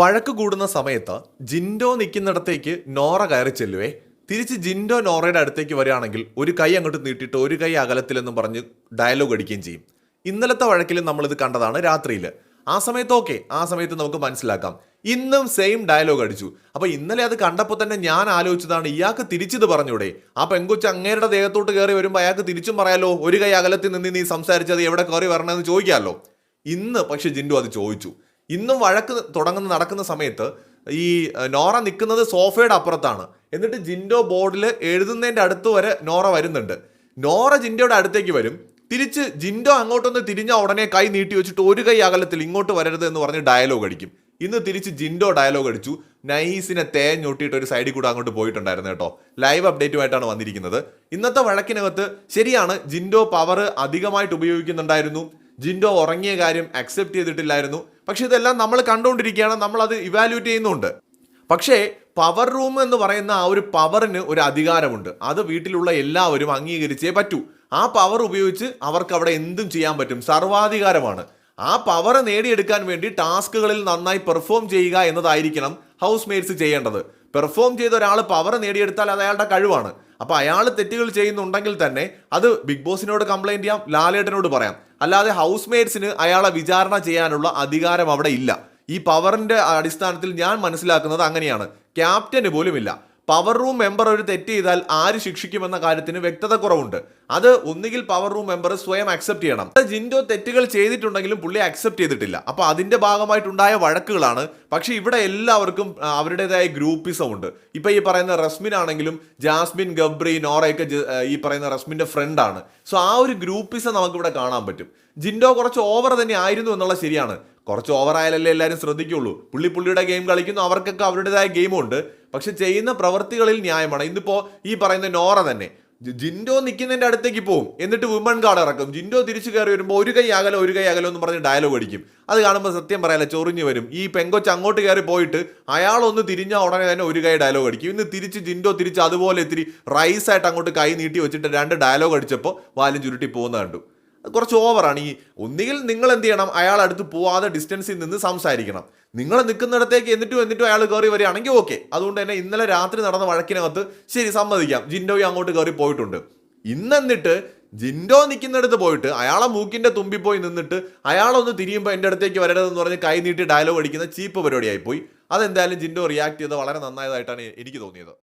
വഴക്ക് കൂടുന്ന സമയത്ത് ജിൻഡോ നിൽക്കുന്നിടത്തേക്ക് നോറ കയറി ചെല്ലുവേ. തിരിച്ച് ജിൻഡോ നോറയുടെ അടുത്തേക്ക് വരികയാണെങ്കിൽ ഒരു കൈ അങ്ങോട്ട് നീട്ടിയിട്ട് ഒരു കൈ അകലത്തിലെന്നും പറഞ്ഞ് ഡയലോഗ് അടിക്കുകയും ചെയ്യും. ഇന്നലത്തെ വഴക്കിൽ നമ്മളിത് കണ്ടതാണ് രാത്രിയിൽ ആ സമയത്ത് ഓക്കെ ആ സമയത്ത് നമുക്ക് മനസ്സിലാക്കാം. ഇന്നും സെയിം ഡയലോഗ് അടിച്ചു. അപ്പൊ ഇന്നലെ അത് കണ്ടപ്പോൾ തന്നെ ഞാൻ ആലോചിച്ചതാണ് ഇയാൾക്ക് തിരിച്ചത് പറഞ്ഞൂടെ. ആ പെങ്കുച്ച് അങ്ങേരുടെ ദേഹത്തോട്ട് കയറി വരുമ്പോൾ അയാൾക്ക് തിരിച്ചും പറയാലോ ഒരു കൈ അകലത്തിൽ നിന്ന് നീ സംസാരിച്ചത് എവിടെ കയറി വരണമെന്ന് ചോദിക്കാമല്ലോ. ഇന്ന് പക്ഷെ ജിൻഡു അത് ചോദിച്ചു. ഇന്നും വഴക്ക് തുടങ്ങുന്ന നടക്കുന്ന സമയത്ത് ഈ നോറ നിൽക്കുന്നത് സോഫയുടെ അപ്പുറത്താണ്. എന്നിട്ട് ജിൻഡോ ബോർഡിൽ എഴുതുന്നതിന്റെ അടുത്ത് വരെ നോറ വരുന്നുണ്ട്. നോറ ജിൻഡോയുടെ അടുത്തേക്ക് വരും. തിരിച്ച് ജിൻഡോ അങ്ങോട്ടൊന്ന് തിരിഞ്ഞ ഉടനെ കൈ നീട്ടി വെച്ചിട്ട് ഒരു കൈ അകലത്തിൽ ഇങ്ങോട്ട് വരരുത് എന്ന് പറഞ്ഞ് ഡയലോഗ് അടിക്കും. ഇന്ന് തിരിച്ച് ജിൻഡോ ഡയലോഗ് അടിച്ചു. നൈസിനെ തേഞ്ഞൊട്ടിയിട്ട് ഒരു സൈഡിൽ കൂടെ അങ്ങോട്ട് പോയിട്ടുണ്ടായിരുന്നു കേട്ടോ. ലൈവ് അപ്ഡേറ്റുമായിട്ടാണ് വന്നിരിക്കുന്നത്. ഇന്നത്തെ വഴക്കിനകത്ത് ശരിയാണ് ജിൻഡോ പവർ അധികമായിട്ട് ഉപയോഗിക്കുന്നുണ്ടായിരുന്നു. ജിൻഡോ ഉറങ്ങിയ കാര്യം അക്സെപ്റ്റ് ചെയ്തിട്ടില്ലായിരുന്നു. പക്ഷെ ഇതെല്ലാം നമ്മൾ കണ്ടുകൊണ്ടിരിക്കുകയാണ് നമ്മൾ അത് ഇവാലുവേറ്റ് ചെയ്യുന്നുണ്ട്. പക്ഷേ പവർ റൂം എന്ന് പറയുന്ന ആ ഒരു പവറിന് ഒരു അധികാരമുണ്ട്. അത് വീട്ടിലുള്ള എല്ലാവരും അംഗീകരിച്ചേ പറ്റൂ. ആ പവർ ഉപയോഗിച്ച് അവർക്ക് അവിടെ എന്തും ചെയ്യാൻ പറ്റും. സർവാധികാരമാണ്. ആ പവർ നേടിയെടുക്കാൻ വേണ്ടി ടാസ്കുകളിൽ നന്നായി പെർഫോം ചെയ്യുക എന്നതായിരിക്കണം ഹൗസ് മേറ്റ്സ് ചെയ്യേണ്ടത്. പെർഫോം ചെയ്ത ഒരാൾ പവർ നേടിയെടുത്താൽ അത് അയാളുടെ കഴിവാണ്. അപ്പോൾ അയാൾ തെറ്റുകൾ ചെയ്യുന്നുണ്ടെങ്കിൽ തന്നെ അത് ബിഗ് ബോസിനോട് കംപ്ലൈന്റ് ചെയ്യാം ലാലേട്ടനോട് പറയാം. അല്ലാതെ ഹൗസ് മേറ്റ്സിന് അയാളെ വിചാരണ ചെയ്യാനുള്ള അധികാരം അവിടെ ഇല്ല. ഈ പവറിന്റെ അടിസ്ഥാനത്തിൽ ഞാൻ മനസ്സിലാക്കുന്നത് അങ്ങനെയാണ്. ക്യാപ്റ്റന് പോലുമില്ല. പവർ റൂം മെമ്പർ ഒരു തെറ്റ് ചെയ്താൽ ആര് ശിക്ഷിക്കുമെന്ന കാര്യത്തിന് വ്യക്തത കുറവുണ്ട്. അത് ഒന്നുകിൽ പവർ റൂം മെമ്പർ സ്വയം അക്സെപ്റ്റ് ചെയ്യണം. ജിൻഡോ തെറ്റുകൾ ചെയ്തിട്ടുണ്ടെങ്കിലും പുള്ളി അക്സെപ്റ്റ് ചെയ്തിട്ടില്ല. അപ്പൊ അതിന്റെ ഭാഗമായിട്ടുണ്ടായ വഴക്കുകളാണ്. പക്ഷെ ഇവിടെ എല്ലാവർക്കും അവരുടേതായ ഗ്രൂപ്പിസം ഉണ്ട്. ഇപ്പൊ ഈ പറയുന്ന റസ്മിൻ ആണെങ്കിലും ജാസ്മിൻ ഗബ്രി നോറയൊക്കെ ഈ പറയുന്ന റസ്മിന്റെ ആണ്. സോ ആ ഒരു ഗ്രൂപ്പിസം നമുക്ക് ഇവിടെ കാണാൻ പറ്റും. ജിൻഡോ കുറച്ച് ഓവർ തന്നെ ആയിരുന്നു എന്നുള്ള ശരിയാണ്. കുറച്ച് ഓവർ ആയാലല്ലേ എല്ലാവരും ശ്രദ്ധിക്കുള്ളൂ. പുള്ളി പുള്ളിയുടെ ഗെയിം കളിക്കുന്നു. അവർക്കൊക്കെ അവരുടേതായ ഗെയിമുണ്ട് പക്ഷെ ചെയ്യുന്ന പ്രവൃത്തികളിൽ ന്യായമാണ്. ഇന്നിപ്പോ ഈ പറയുന്ന നോറ തന്നെ ജിൻഡോ നിൽക്കുന്നതിന്റെ അടുത്തേക്ക് പോകും എന്നിട്ട് വുമൺ കാർഡ് ഇറക്കും. ജിൻഡോ തിരിച്ചു കയറി വരുമ്പോൾ ഒരു കൈ അകലോ ഒരു കൈ അകലോ എന്ന് പറഞ്ഞ് ഡയലോഗ് അടിക്കും. അത് കാണുമ്പോൾ സത്യം പറയാല്ല ചൊറിഞ്ഞു വരും. ഈ പെങ്കൊച്ച് അങ്ങോട്ട് കയറി പോയിട്ട് അയാളൊന്ന് തിരിഞ്ഞാൽ ഉടനെ തന്നെ ഒരു കൈ ഡയലോഗ് അടിക്കും. ഇന്ന് തിരിച്ച് ജിൻഡോ തിരിച്ച് അതുപോലെ ഇത്തിരി റൈസായിട്ട് അങ്ങോട്ട് കൈ നീട്ടി വെച്ചിട്ട് രണ്ട് ഡയലോഗ് അടിച്ചപ്പോൾ വാലും ചുരുട്ടി പോകുന്ന കണ്ടു. കുറച്ച് ഓവറാണ്. ഈ ഒന്നുകിൽ നിങ്ങൾ എന്ത് ചെയ്യണം? അയാൾ അടുത്ത് പോവാതെ ഡിസ്റ്റൻസിൽ നിന്ന് സംസാരിക്കണം. നിങ്ങൾ നിൽക്കുന്നിടത്തേക്ക് എന്നിട്ടും എന്നിട്ടും അയാൾ കയറി വരികയാണെങ്കിൽ ഓക്കെ. അതുകൊണ്ട് തന്നെ ഇന്നലെ രാത്രി നടന്ന വഴക്കിനകത്ത് ശരി സമ്മതിക്കാം. ജിൻഡോയും അങ്ങോട്ട് കയറി പോയിട്ടുണ്ട്. ഇന്നെന്നിട്ട് ജിൻഡോ നിൽക്കുന്നിടത്ത് പോയിട്ട് അയാളെ മൂക്കിന്റെ തുമ്പി പോയി നിന്നിട്ട് അയാളൊന്ന് തിരിയുമ്പോൾ എന്റെ അടുത്തേക്ക് വരരുതെന്ന് പറഞ്ഞ് കൈ നീട്ടി ഡയലോഗ് അടിക്കുന്ന ചീപ്പ് പരിപാടിയായി പോയി അതെന്തായാലും ജിൻഡോ റിയാക്ട് ചെയ്ത് വളരെ നന്നായതായിട്ടാണ് എനിക്ക് തോന്നിയത്.